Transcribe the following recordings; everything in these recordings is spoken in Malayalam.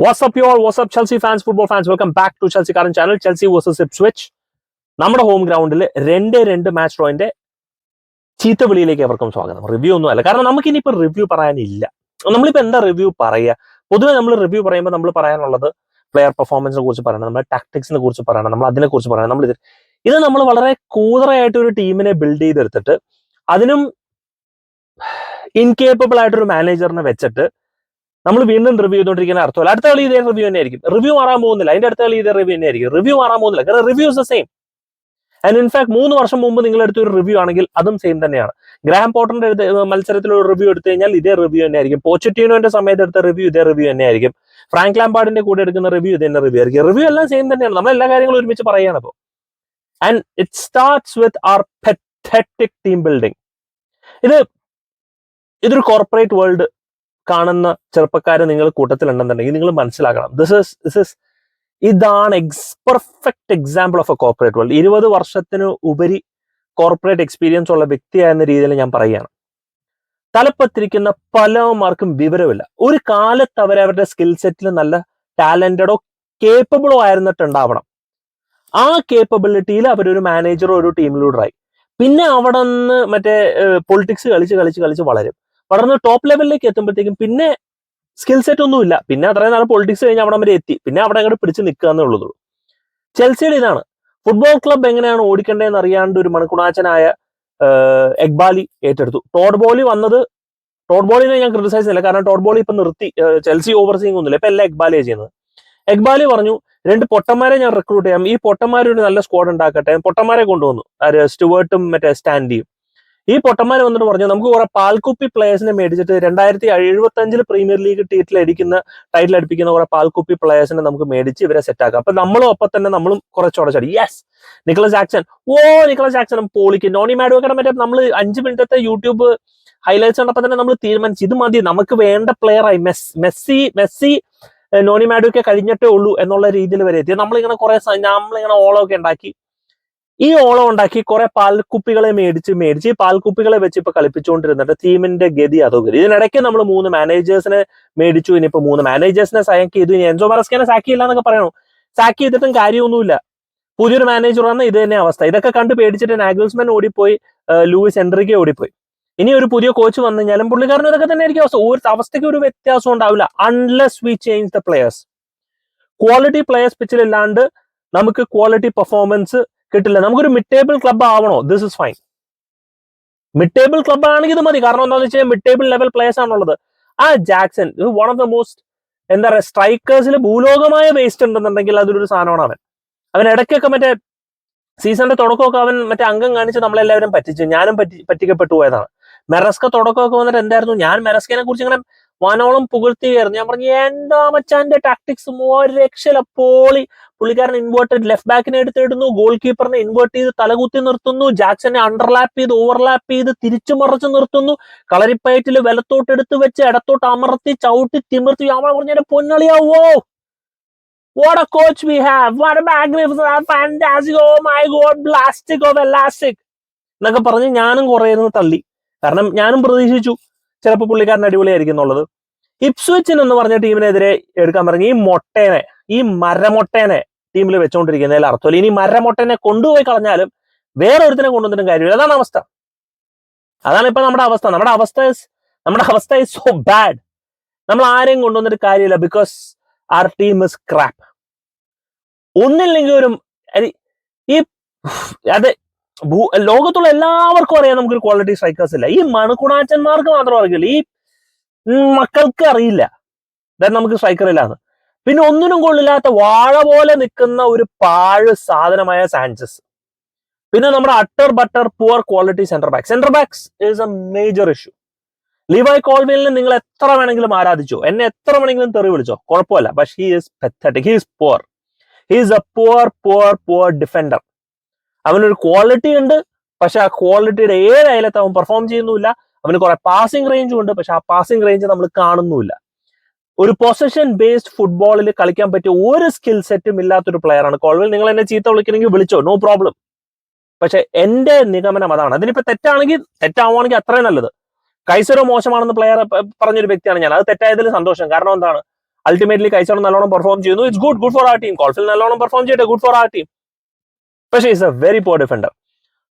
All? What's up, Chelsea fans, football fans? Welcome back to Chelsea Current Channel. Chelsea vs Ipswich. നമ്മുടെ ഹോം ഗ്രൗണ്ടിൽ രണ്ട് രണ്ട് മാച്ച് ഡ്രോയിന്റെ ചീത്ത വിളിയിലേക്ക് അവർക്കും സ്വാഗതം റിവ്യൂ ഒന്നും അല്ല കാരണം നമുക്ക് ഇനിയിപ്പോ റിവ്യൂ പറയാനില്ല നമ്മളിപ്പോൾ എന്താ റിവ്യൂ പറയുക പൊതുവെ നമ്മൾ റിവ്യൂ പറയുമ്പോൾ നമ്മൾ പറയാനുള്ളത് പ്ലെയർ പെർഫോമൻസിനെ കുറിച്ച് പറയണം നമ്മുടെ ടാക്ടിക്സിനെ കുറിച്ച് പറയണം നമ്മൾ അതിനെ കുറിച്ച് പറയണം നമ്മൾ ഇത് ഇത് നമ്മൾ വളരെ കൂതറയായിട്ട് ഒരു ടീമിനെ ബിൽഡ് ചെയ്തെടുത്തിട്ട് അതിനും ഇൻകേപ്പബിൾ ആയിട്ടൊരു മാനേജറിനെ വെച്ചിട്ട് നമ്മൾ വീണ്ടും റിവ്യൂ ചെയ്തുകൊണ്ടിരിക്കുന്ന അർത്ഥമല്ല അടുത്ത കളി ഇതേ റിവ്യൂ തന്നെ ആയിരിക്കും. റിവ്യൂ മാറാൻ പോകുന്നില്ല. അതിന്റെ അടുത്ത കളി ഇതേ റിവ്യൂ തന്നെ ആയിരിക്കും. റിവ്യൂ മാറാൻ പോകുന്നില്ല. കാരണം reviews the same and in fact മൂന്ന് വർഷം മുമ്പ് നിങ്ങൾ എടുത്ത ഒരു റിവ്യൂ ആണെങ്കിൽ അതും സെയിം തന്നെയാണ്. ഗ്രാം പോട്ടറിന്റെ മത്സരത്തിൽ ഒരു റിവ്യൂ എടുത്തു കഴിഞ്ഞാൽ ഇതേ റിവ്യൂ തന്നെ ആയിരിക്കും. പോച്ചറ്റീനോന്റെ സമയത്ത് എടുത്ത റിവ്യൂ ഇതേ റിവ്യൂ തന്നെ ആയിരിക്കും. ഫ്രാങ്ക് ലാംപാർഡിന്റെ കൂടെ എടുക്കുന്ന റിവ്യൂ ഇത് തന്നെ റിവ്യൂ ആയിരിക്കും. റിവ്യൂ എല്ലാം സെയിം തന്നെയാണ്. നമ്മൾ എല്ലാ കാര്യങ്ങളും ഒരുമിച്ച് പറയുകയാണ് അപ്പോൾ and it starts with our pathetic team building ഇത് ഇതൊരു കോർപ്പറേറ്റ് വേൾഡ് കാണുന്ന ചെറുപ്പക്കാരെ നിങ്ങൾ കൂട്ടത്തിലുണ്ടെന്നുണ്ടെങ്കിൽ നിങ്ങൾ മനസ്സിലാക്കണം. ദിസ് ഇസ് ദിസ് ഇസ് ഇതാണ് X perfect example of a corporate world ഇരുപത് വർഷത്തിന് ഉപരി കോർപ്പറേറ്റ് എക്സ്പീരിയൻസ് ഉള്ള വ്യക്തിയായെന്ന രീതിയിൽ ഞാൻ പറയുകയാണ്. തലപ്പത്തിരിക്കുന്ന പലമാർക്കും വിവരമില്ല. ഒരു കാലത്ത് അവരവരുടെ സ്കിൽ സെറ്റിൽ നല്ല ടാലന്റഡോ കേപ്പബിളോ ആയിരുന്നിട്ടുണ്ടാവണം. ആ കേപ്പബിലിറ്റിയിൽ അവരൊരു മാനേജറോ ഒരു ടീം ലീഡറായി പിന്നെ അവിടെ നിന്ന് മറ്റേ പൊളിറ്റിക്സ് കളിച്ച് കളിച്ച് കളിച്ച് വളരും. വളർന്ന് ടോപ്പ് ലെവലിലേക്ക് എത്തുമ്പോഴത്തേക്കും പിന്നെ സ്കിൽ സെറ്റ് ഒന്നുമില്ല പിന്നെ അത്രയും നല്ല പൊളിറ്റിക്സ് കഴിഞ്ഞ് അവിടെ വരെ എത്തി. പിന്നെ അവിടെ അങ്ങോട്ട് പിടിച്ച് നിൽക്കുക എന്നുള്ളതുള്ളൂ ചെൽസിയുടെ ഇതാണ്. ഫുട്ബോൾ ക്ലബ് എങ്ങനെയാണ് ഓടിക്കേണ്ടതെന്ന് അറിയാണ്ട് ഒരു മണക്കുണാച്ചനായ എഗ്ബാലി ഏറ്റെടുത്തു. ടോഡ് ബോളി വന്നത് ടോഡ് ബോളിനെ ഞാൻ ക്രിറ്റിസൈസ് ചെയ്യില്ല കാരണം ടോഡ് ബോളി ഇപ്പൊ നിർത്തി ചെൽസി ഓവർസീങ് ഒന്നുമില്ല. ഇപ്പൊ എല്ലാം എഗ്ബാലിയാണ് ചെയ്യുന്നത്. എഗ്ബാലി പറഞ്ഞു രണ്ട് പൊട്ടന്മാരെ ഞാൻ റിക്രൂട്ട് ചെയ്യാം. ഈ പൊട്ടന്മാർ ഒരു നല്ല സ്ക്വാഡ് ഉണ്ടാക്കട്ടെ. പൊട്ടന്മാരെ കൊണ്ടുവന്നു. ആര് സ്റ്റുവേർട്ടും മറ്റേ സ്റ്റാൻഡിയും. ഈ പൊട്ടന്മാർ വന്നിട്ട് പറഞ്ഞു നമുക്ക് കുറെ പാൽക്കുപ്പി പ്ലേയേഴ്സിനെ മേടിച്ചിട്ട് രണ്ടായിരത്തി എഴുപത്തി അഞ്ചിൽ പ്രീമിയർ ലീഗ് ടൈറ്റിൽ അടിക്കുന്ന ടൈറ്റിൽ അടിപ്പിക്കുന്ന കുറെ പാൽക്കുപ്പി പ്ലേയേഴ്സിനെ നമുക്ക് മേടിച്ച് ഇവരെ സെറ്റ് ആക്കാം. അപ്പൊ നമ്മളും ഒപ്പം തന്നെ നമ്മളും കുറച്ച് ഉടച്ചടി yes Nicolas Jackson. Oh Nicolas Jackson പോളിക്ക്. Noni മാഡുവൊക്കെ മറ്റേ നമ്മൾ അഞ്ച് മിനിറ്റത്തെ യൂട്യൂബ് ഹൈലൈറ്റ്സ് കണ്ടപ്പോൾ തന്നെ നമ്മൾ തീരുമാനിച്ചു ഇത് മതി നമുക്ക് വേണ്ട പ്ലെയറായി മെസ് മെസ്സി മെസ്സി നോണി മാഡുവൊക്കെ കഴിഞ്ഞിട്ടേ ഉള്ളൂ എന്നുള്ള രീതിയിൽ വരെ എത്തി. നമ്മളിങ്ങനെ കുറെ നമ്മളിങ്ങനെ ഓളമൊക്കെ ഉണ്ടാക്കി. ഈ ഓളം ഉണ്ടാക്കി കുറെ പാൽക്കുപ്പികളെ മേടിച്ച് മേടിച്ച് ഈ പാൽക്കുപ്പികളെ വെച്ച് ഇപ്പൊ കളിപ്പിച്ചുകൊണ്ടിരുന്നിട്ട് ടീമിന്റെ ഗതി അതോ ഗതി ഇതിനിടയ്ക്ക് നമ്മൾ മൂന്ന് മാനേജേഴ്സിനെ മേടിച്ചു. ഇനിയിപ്പോ മൂന്ന് മാനേജേഴ്സിനെ സാക്ക് ചെയ്തു. ഇനി എൻസോ മറസ്കിനെ സാക്ക് ചെയ്യില്ല എന്നൊക്കെ പറയണു? സാക്ക് ചെയ്തിട്ടും കാര്യമൊന്നുമില്ല. പുതിയൊരു മാനേജർ വന്ന ഇത് തന്നെ അവസ്ഥ. ഇതൊക്കെ കണ്ട് പേടിച്ചിട്ട് നാഗൽസ്മാൻ ഓടിപ്പോയി ലൂയിസ് എൻട്രിക്ക് ഓടിപ്പോയി. ഇനി ഒരു പുതിയ കോച്ച് വന്നു കഴിഞ്ഞാലും പുള്ളിക്കാരൻ ഇതൊക്കെ തന്നെ ആയിരിക്കും അവസ്ഥ. ഒരു അവസ്ഥയ്ക്ക് ഒരു വ്യത്യാസം ഉണ്ടാവില്ല. Unless we change the players quality players പിച്ചിലില്ലാണ്ട് നമുക്ക് ക്വാളിറ്റി പെർഫോമൻസ് കിട്ടില്ല. നമുക്കൊരു mid table club ആവണോ? This is fine mid table club ആണെങ്കിൽ ഇത് മതി. കാരണം എന്താണെന്ന് വെച്ചാൽ മിഡ് ടേബിൾ ലെവൽ പ്ലേയേഴ്സ് ആണുള്ളത്. ആ Jackson one of the most എന്താ പറയുക സ്ട്രൈക്കേഴ്സിൽ ഭൂലോകമായ വേസ്റ്റ് ഉണ്ടെന്നുണ്ടെങ്കിൽ അതിലൊരു സാധനമാണ് അവൻ. അവൻ ഇടയ്ക്കൊക്കെ മറ്റേ സീസണിന്റെ തുടക്കമൊക്കെ അവൻ മറ്റേ അംഗം കാണിച്ച് നമ്മളെല്ലാവരും പറ്റിച്ചു ഞാനും പറ്റി പറ്റിക്കപ്പെട്ടു പോയതാണ്. മെറസ്ക തുടക്കമൊക്കെ വന്നിട്ട് എന്തായിരുന്നു? ഞാൻ മെറസ്കിനെ കുറിച്ച് ഇങ്ങനെ വാനോളം പുകഴ്ത്തിയായിരുന്നു ഞാൻ പറഞ്ഞു എന്താ മച്ചാന്റെ ടാക്ടിക്സ് ഒരു രക്ഷല പോളി പുള്ളിക്കാരൻ ഇൻവേർട്ടഡ് ലെഫ്റ്റ് ബാക്കിനെ എടുത്തിടുന്നു. ഗോൾ കീപ്പറിനെ ഇൻവേർട്ട് ചെയ്ത് തലകുത്തി നിർത്തുന്നു. ജാക്സനെ അണ്ടർലാപ്പ് ചെയ്ത് ഓവർലാപ്പ് ചെയ്ത് തിരിച്ചു മറച്ചു നിർത്തുന്നു. കളരിപ്പയറ്റിൽ വലത്തോട്ട് എടുത്തു വെച്ച് ഇടത്തോട്ട് അമർത്തി ചവിട്ടി തിമിർത്തി. അവൻ പറഞ്ഞ പൊന്നളിയാവോ? What a coach we have what a magnificent, fantastic oh my god blastic of elastic എന്നൊക്കെ പറഞ്ഞ് ഞാനും കുറെ ഇരുന്ന് തള്ളി. കാരണം ഞാനും പ്രതീക്ഷിച്ചു ചിലപ്പോൾ പുള്ളിക്കാരൻ അടിപൊളിയായിരിക്കും എന്നുള്ളത്. ഇപ്സ്വിച്ചിൻ എന്ന് പറഞ്ഞ ടീമിനെതിരെ എടുക്കാൻ പറഞ്ഞ ഈ മൊട്ടേനെ ഈ മരമൊട്ടേനെ ടീമിൽ വെച്ചുകൊണ്ടിരിക്കുന്നതിൽ അർത്ഥമില്ല ഇനി മരമൊട്ടനെ കൊണ്ടുപോയി കളഞ്ഞാലും വേറെ ഒരുത്തിനെ കൊണ്ടുവന്നിട്ടും കാര്യമില്ല. അതാണ് അവസ്ഥ. അതാണ് ഇപ്പൊ നമ്മുടെ അവസ്ഥ. നമ്മുടെ അവസ്ഥ നമ്മുടെ അവസ്ഥ ഇസ് സോ ബാഡ് നമ്മൾ ആരെയും കൊണ്ടുവന്നിട്ട് കാര്യമില്ല because our team is crap ഒന്നില്ലെങ്കിൽ ഒരു ഈ അതെ ഭൂ ലോകത്തുള്ള എല്ലാവർക്കും അറിയാം നമുക്കൊരു ക്വാളിറ്റി സ്ട്രൈക്കേഴ്സ് ഇല്ല. ഈ മണക്കുണാച്ചന്മാർക്ക് മാത്രം അറിയില്ല. ഈ മക്കൾക്ക് അറിയില്ല. നമുക്ക് സ്ട്രൈക്കർ ഇല്ലാന്ന്. പിന്നെ ഒന്നിനും കൊള്ളില്ലാത്ത വാഴ പോലെ നിൽക്കുന്ന ഒരു പാഴ് സാധനമായ സാഞ്ചസ് പിന്നെ നമ്മുടെ utter butter poor quality centre back centre backs is a major issue Levi കോൾവിലിനെ നിങ്ങൾ എത്ര വേണമെങ്കിലും ആരാധിച്ചോ എന്നെ എത്ര വേണമെങ്കിലും തെറി വിളിച്ചോ കുഴപ്പമില്ല. But he is pathetic he is poor he is a poor poor poor defender അവനൊരു ക്വാളിറ്റി ഉണ്ട് പക്ഷെ ആ ക്വാളിറ്റിയുടെ ഏത് അയലത്ത് അവൻ പെർഫോം ചെയ്യുന്നില്ല അവന് കുറെ പാസിംഗ് റേഞ്ചും ഉണ്ട് പക്ഷെ ആ പാസിംഗ് റേഞ്ച് നമ്മൾ കാണുന്നുമില്ല. ഒരു പൊസഷൻ ബേസ്ഡ് ഫുട്ബോളിൽ കളിക്കാൻ പറ്റിയ ഒരു സ്കിൽ സെറ്റും ഇല്ലാത്തൊരു പ്ലെയർ ആണ്. കോൾവിൽ നിങ്ങൾ എന്നെ ചീത്ത വിളിക്കണമെങ്കിൽ വിളിച്ചോ നോ പ്രോബ്ലം പക്ഷെ എന്റെ നിഗമനം അതാണ്. അതിനിപ്പോ തെറ്റാണെങ്കിൽ തെറ്റാവുകയാണെങ്കിൽ അത്രയും നല്ലത്. കൈസരോ മോശമാണെന്ന് പ്ലെയർ പറഞ്ഞൊരു വ്യക്തിയാണ് ഞാൻ. അത് തെറ്റായതിൽ സന്തോഷം. കാരണം എന്താണ്? അൾട്ടിമേറ്റ്ലി കൈസറോ നല്ലോണം പെർഫോം ചെയ്യുന്നു. It's good good for a team Colwill നല്ലോണം പെർഫോം ചെയ്യട്ടെ ഗുഡ് ഫോർ ആ ടീം പക്ഷേ it's a very poor defender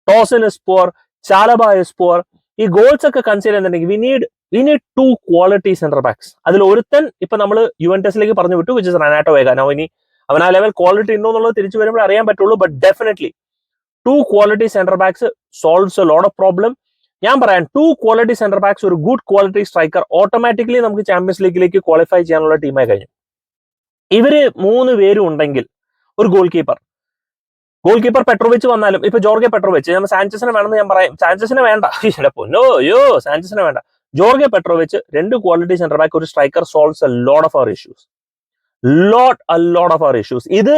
Tosin is poor Chalobah is poor ഈ ഗോൾസ് ഒക്കെ കൺസിഡർ ചെയ്യുന്നുണ്ടെങ്കിൽ we need we need two quality centre backs അതിൽ ഒരുത്തൻ ഇപ്പൊ നമ്മൾ യു എൻ ടെസ്റ്റിലേക്ക് പറഞ്ഞു വിട്ടു വിച്ച് റനാറ്റോ വേഗ. നോ ഇനി അവൻ ആ ലെവൽ ക്വാളിറ്റി ഉണ്ടോ എന്നുള്ളത് തിരിച്ചു വരുമ്പോൾ അറിയാൻ പറ്റുള്ളൂ but definitely two quality centre backs solves a lot of problem ഞാൻ പറയാം ടു ക്വാളിറ്റി സെന്റർ ബാക്സ് ഒരു ഗുഡ് ക്വാളിറ്റി സ്ട്രൈക്കർ ഓട്ടോമാറ്റിക്കലി നമുക്ക് ചാമ്പ്യൻസ് ലീഗിലേക്ക് ക്വാളിഫൈ ചെയ്യാനുള്ള ടീമായി കഴിഞ്ഞു. ഇവർ മൂന്ന് പേരും ഉണ്ടെങ്കിൽ ഒരു goal keeper goal keeper Petrovic വന്നാലും ഇപ്പൊ ജോർഗെ പെട്രോവിച്ച് ഞാൻ സാഞ്ചസിനെ വേണമെന്ന് ഞാൻ പറയാം. സാഞ്ചസിനെ വേണ്ട. പൊന്നോ അയ്യോ സാഞ്ചസിനെ വേണ്ട. ജോർഗെ പെട്രോവിച്ച് രണ്ട് ക്വാളിറ്റി സെന്റർ ബാക്ക് ഒരു striker solves a load of our issues lot a load of our issues ഇത്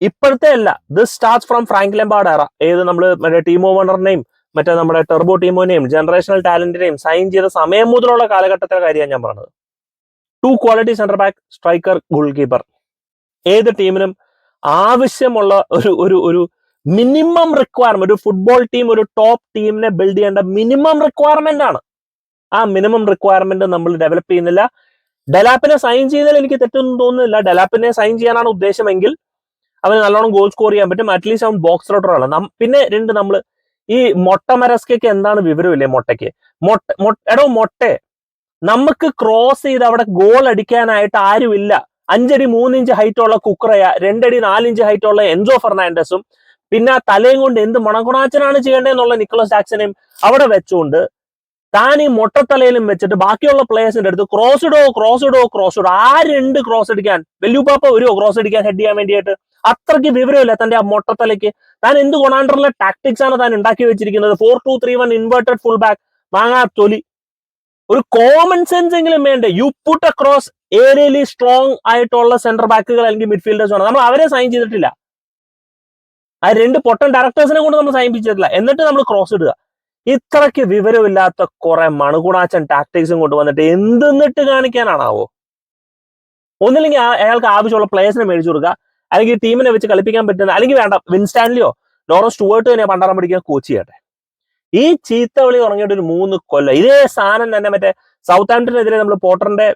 ഇപ്പോഴത്തെ അല്ല this start from Frank Lampard era ഏത് നമ്മൾ മറ്റേ ടീമോ ഓണറിനെയും മറ്റേ നമ്മുടെ ടെർബോ ടീമോനെയും ജനറേഷണൽ ടാലന്റിനെയും സൈൻ ചെയ്ത സമയം മുതലുള്ള കാലഘട്ടത്തിലെ കാര്യമാണ് ഞാൻ പറഞ്ഞത്. Two quality centre back striker goal keeper ഏത് ടീമിനും ആവശ്യമുള്ള ഒരു ഒരു ഒരു മിനിമം റിക്വയർമെന്റ് ഒരു ഫുട്ബോൾ ടീം ഒരു ടോപ്പ് ടീമിനെ ബിൽഡ് ചെയ്യേണ്ട മിനിമം റിക്വയർമെന്റ് ആണ്. ആ മിനിമം റിക്വയർമെന്റ് നമ്മൾ ഡെവലപ്പ് ചെയ്യുന്നില്ല. ഡെലാപ്പിനെ സൈൻ ചെയ്താൽ എനിക്ക് തെറ്റൊന്നും തോന്നുന്നില്ല. ഡെലാപ്പിനെ സൈൻ ചെയ്യാനാണ് ഉദ്ദേശമെങ്കിൽ അവന് നല്ലോണം ഗോൾ സ്കോർ ചെയ്യാൻ പറ്റും. അറ്റ്ലീസ്റ്റ് അവൻ ബോക്സ് റോട്ടറാണ് പിന്നെ രണ്ട് നമ്മൾ ഈ മൊട്ട മരസ്കയ്ക്ക് എന്താണ് വിവരമില്ലേ മൊട്ടയ്ക്ക്? മൊട്ട എടോ മൊട്ടെ നമുക്ക് ക്രോസ് ചെയ്ത് അവിടെ ഗോൾ അടിക്കാനായിട്ട് ആരുമില്ല. അഞ്ചടി മൂന്നിഞ്ച് ഹൈറ്റ് ഉള്ള കുക്രയ രണ്ടടി നാലിഞ്ച് ഹൈറ്റ് ഉള്ള എൻസോ ഫെർണാണ്ടസും പിന്നെ ആ തലയും കൊണ്ട് എന്ത് മണകുണാച്ചനാണ് ചെയ്യേണ്ടതെന്നുള്ള നിക്കോളസ് ജാക്സനെയും അവിടെ വെച്ചുകൊണ്ട് താൻ ഈ മൊട്ടത്തലയിലും വെച്ചിട്ട് ബാക്കിയുള്ള പ്ലേയേഴ്സിന്റെ അടുത്ത് ക്രോസ് ഇടോ ക്രോസ് ഇടോ ക്രോസ് ഇടോ. ആരുണ്ട് ക്രോസ് അടിക്കാൻ? വെല്ലുപ്പാപ്പ വരുമോ ക്രോസ് അടിക്കാൻ ഹെഡ് ചെയ്യാൻ വേണ്ടിയിട്ട്? അത്രയ്ക്ക് വിവരമില്ല തന്റെ ആ മൊട്ടത്തലയ്ക്ക്. താൻ എന്ത് കൊണാണ്ടറിലെ ടാക്ടിക്സ് ആണ് താൻ ഉണ്ടാക്കി വെച്ചിരിക്കുന്നത്? Four two three one inverted full back മാങ്ങാ തൊലി. ഒരു കോമൺ സെൻസ് എങ്കിലും വേണ്ടേ? You put across aerially strong ആയിട്ടുള്ള സെന്റർ ബാക്കുകൾ അല്ലെങ്കിൽ മിഡ്ഫീൽഡേഴ്സ് ആണ് നമ്മൾ അവരെ സൈൻ ചെയ്തിട്ടില്ല. ആ രണ്ട് പൊട്ടൻ ഡയറക്ടേഴ്സിനെ കൊണ്ട് നമ്മൾ സൈൻ ചെയ്തിട്ടില്ല. എന്നിട്ട് നമ്മൾ ക്രോസ് ഇടുക. ഇത്രയ്ക്ക് വിവരമില്ലാത്ത കുറെ മണുകുണാച്ചൻ ടാക്ടിക്സും കൊണ്ടുവന്നിട്ട് എന്തെന്നിട്ട് കാണിക്കാനാണാവോ? ഒന്നില്ലെങ്കിൽ അയാൾക്ക് ആവശ്യമുള്ള പ്ലേയേഴ്സിനെ മേടിച്ചു കൊടുക്കുക. അല്ലെങ്കിൽ ടീമിനെ വെച്ച് കളിപ്പിക്കാൻ പറ്റുന്ന അല്ലെങ്കിൽ വേണ്ട വിൻസ്റ്റാൻലിയോ ലോറസ് സ്റ്റുവേർട്ട് തന്നെ പണ്ടാറം പഠിക്കാൻ കോച്ച് ചെയ്യട്ടെ. ഈ ചീത്തവിളി തുടങ്ങിയിട്ട് ഒരു മൂന്ന് കൊല്ലം. ഇതേ സാധനം തന്നെ മറ്റേ സൗത്ത് ആംപ്ടനെതിരെ നമ്മൾ പോട്ടറിന്റെ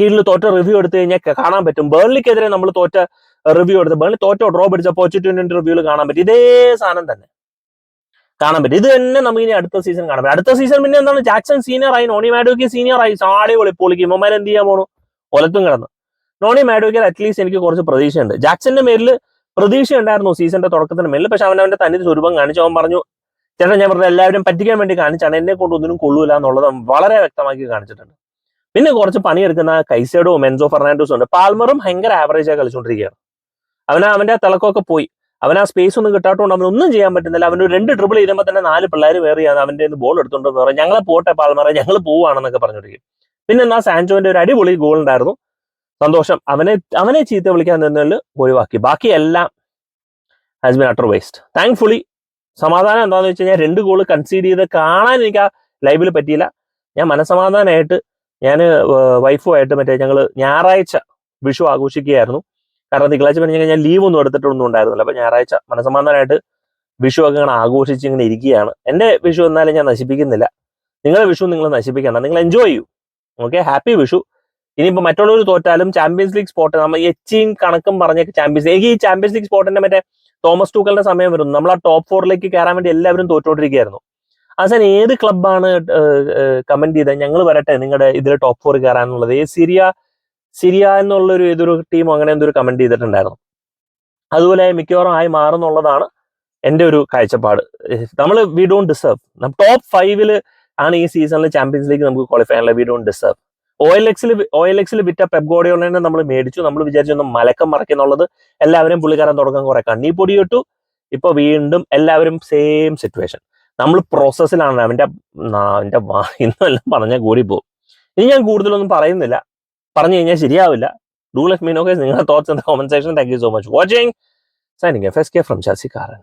കീഴിൽ തോറ്റ റിവ്യൂ എടുത്തു കഴിഞ്ഞാൽ കാണാൻ പറ്റും. ബേർലിക്കെതിരെ നമ്മൾ തോറ്റ റിവ്യൂ എടുത്ത് ബേർലി തോറ്റോ ഡ്രോ പിടിച്ച പോച്ചിറ്റിന്റെ റിവ്യൂ കാണാൻ പറ്റും. ഇതേ സാധനം തന്നെ. കാണാൻ പറ്റും. ഇത് തന്നെ നമുക്ക് ഇനി അടുത്ത സീസൺ കാണാൻ പറ്റും. അടുത്ത സീസൺ പിന്നെ എന്താണ്? ജാക്സൺ സീനിയർ ആയി നോണി മാഡോക്ക് സീനിയർ ആയി. ചാടി പൊളി പൊളിക്കും. ഇമ്മമാർ എന്ത് ചെയ്യാൻ പോണു? ഒലത്തും കിടന്നു. നോണി മാഡോക്കിൽ അറ്റ്ലീസ്റ്റ് എനിക്ക് കുറച്ച് പ്രതീക്ഷയുണ്ട്. ജാക്സന്റെ മേലിൽ പ്രതീക്ഷ ഉണ്ടായിരുന്നു സീസണിന്റെ തുടക്കത്തിന് മേലിൽ പക്ഷെ അവൻ അവന്റെ തനി സ്വരൂപം കാണിച്ചു. അവൻ പറഞ്ഞു ചേട്ടാ ഞാൻ പറഞ്ഞ എല്ലാവരും പറ്റിക്കാൻ വേണ്ടി കാണിച്ചാണ്. എന്നെ കൊണ്ട് ഒന്നിനും കൊള്ളൂല എന്നുള്ളത് വളരെ വ്യക്തമാക്കി കാണിച്ചിട്ടുണ്ട്. പിന്നെ കുറച്ച് പണിയെടുക്കുന്ന കൈസേഡോ മെൻസോ ഫെർണാൻഡോസും ഉണ്ട്. പാൽമറും ഭയങ്കര ആവറേജ് ആയി കളിച്ചുകൊണ്ടിരിക്കുകയാണ് അവന് അവന്റെ തിളക്കമൊക്കെ പോയി. അവൻ ആ സ്പേസ് ഒന്നും കിട്ടാത്തതുകൊണ്ട് അവനൊന്നും ചെയ്യാൻ പറ്റുന്നില്ല. അവന് രണ്ട് ട്രിപ്പിൾ ചെയ്യുമ്പോൾ തന്നെ നാല് പിള്ളേർ വേറെയാണ് അവന്റെ ബോൾ എടുത്തോണ്ട് വേറെ ഞങ്ങളെ പോട്ടെ പാൽമറ ഞങ്ങൾ പോവാണെന്നൊക്കെ പറഞ്ഞിരിക്കും പിന്നെ എന്നാ സാൻജോന്റെ ഒരു അടിപൊളി ഗോൾ ഉണ്ടായിരുന്നു. സന്തോഷം. അവനെ അവനെ ചീത്ത വിളിക്കാൻ നിന്നതിൽ ഒഴിവാക്കി. ബാക്കി എല്ലാം has been utter waste thankfully സമാധാനം എന്താണെന്ന് വെച്ച് കഴിഞ്ഞാൽ രണ്ട് ഗോൾ കൺസീഡ് ചെയ്ത് കാണാൻ എനിക്ക് ആ ലൈവിൽ പറ്റിയില്ല. ഞാൻ മനസമാധാനമായിട്ട് ഞാൻ വൈഫുമായിട്ട് മറ്റേ ഞങ്ങൾ ഞായറാഴ്ച വിഷു ആഘോഷിക്കുകയായിരുന്നു. കാരണം തിങ്കളാഴ്ച പറഞ്ഞു ഞാൻ ലീവ് ഒന്നും എടുത്തിട്ടൊന്നും ഉണ്ടായിരുന്നില്ല. അപ്പൊ ഞായറാഴ്ച മനസമാധാനമായിട്ട് വിഷു ഒക്കെ ഇങ്ങനെ ആഘോഷിച്ച് ഇങ്ങനെ ഇരിക്കുകയാണ്. എന്റെ വിഷു എന്നാലും ഞാൻ നശിപ്പിക്കുന്നില്ല. നിങ്ങളെ വിഷു നിങ്ങൾ നശിപ്പിക്കണം നിങ്ങൾ എൻജോയ് ചെയ്യൂ. Okay happy Vishu. ഇനിയിപ്പോൾ മറ്റുള്ളവർ തോറ്റാലും ചാമ്പ്യൻസ് ലീഗ് സ്പോട്ട് നമ്മൾ എച്ചിയും കണക്കും പറഞ്ഞ ചാമ്പ്യൻസ് എനിക്ക് ഈ ചാമ്പ്യൻസ് ലീഗ് സ്പോട്ടിന്റെ മറ്റേ തോമസ് ടൂക്കലിന്റെ സമയം വരുന്നു നമ്മൾ ആ ടോപ്പ് ഫോറിലേക്ക് കയറാൻ വേണ്ടി എല്ലാവരും തോറ്റോണ്ടിരിക്കുകയായിരുന്നു അവസാനം ഏത് ക്ലബ്ബാണ് കമന്റ് ചെയ്തത് ഞങ്ങൾ വരട്ടെ നിങ്ങളുടെ ഇതിൽ ടോപ്പ് ഫോർ കയറാനുള്ളത്. ഏ സിരിയ സിരിയ എന്നുള്ളൊരു ഏതൊരു ടീം അങ്ങനെ എന്തൊരു കമന്റ് ചെയ്തിട്ടുണ്ടായിരുന്നു. അതുപോലെ മിക്കവാറും ആയി മാറുന്നുള്ളതാണ് എന്റെ ഒരു കാഴ്ചപ്പാട്. നമ്മൾ വി ഡോണ്ട് ഡിസേർവ് ടോപ്പ് ഫൈവിൽ ആണ് ഈ സീസണിൽ ചാമ്പ്യൻസ് ലീഗ് നമുക്ക് ക്വാളിഫൈ ചെയ്യാനുള്ള. We don't deserve O L എക്സിൽ ഒ എൽ എക്സിൽ വിറ്റ പെപ്ഗോഡിയോളിനെ നമ്മൾ മേടിച്ചു. നമ്മൾ വിചാരിച്ചു ഒന്ന് മലക്കം മറക്കുന്നുള്ളത് എല്ലാവരും പുള്ളിക്കാരൻ തുടക്കം കുറെ കണ്ണി പൊടിയിട്ടു. ഇപ്പൊ വീണ്ടും എല്ലാവരും സെയിം സിറ്റുവേഷൻ നമ്മൾ പ്രോസസ്സിലാണ് അവന്റെ അവന്റെ ഇന്നെല്ലാം പറഞ്ഞാൽ കൂടി പോകും ഇനി ഞാൻ കൂടുതലൊന്നും പറയുന്നില്ല. പറഞ്ഞു കഴിഞ്ഞാൽ ശരിയാവില്ല. ഡൂ ലെറ്റ് മീൻ ഓക്കെ നിങ്ങളുടെ thoughts the comment section thank you so much watching signing F S K from ശശികാരൻ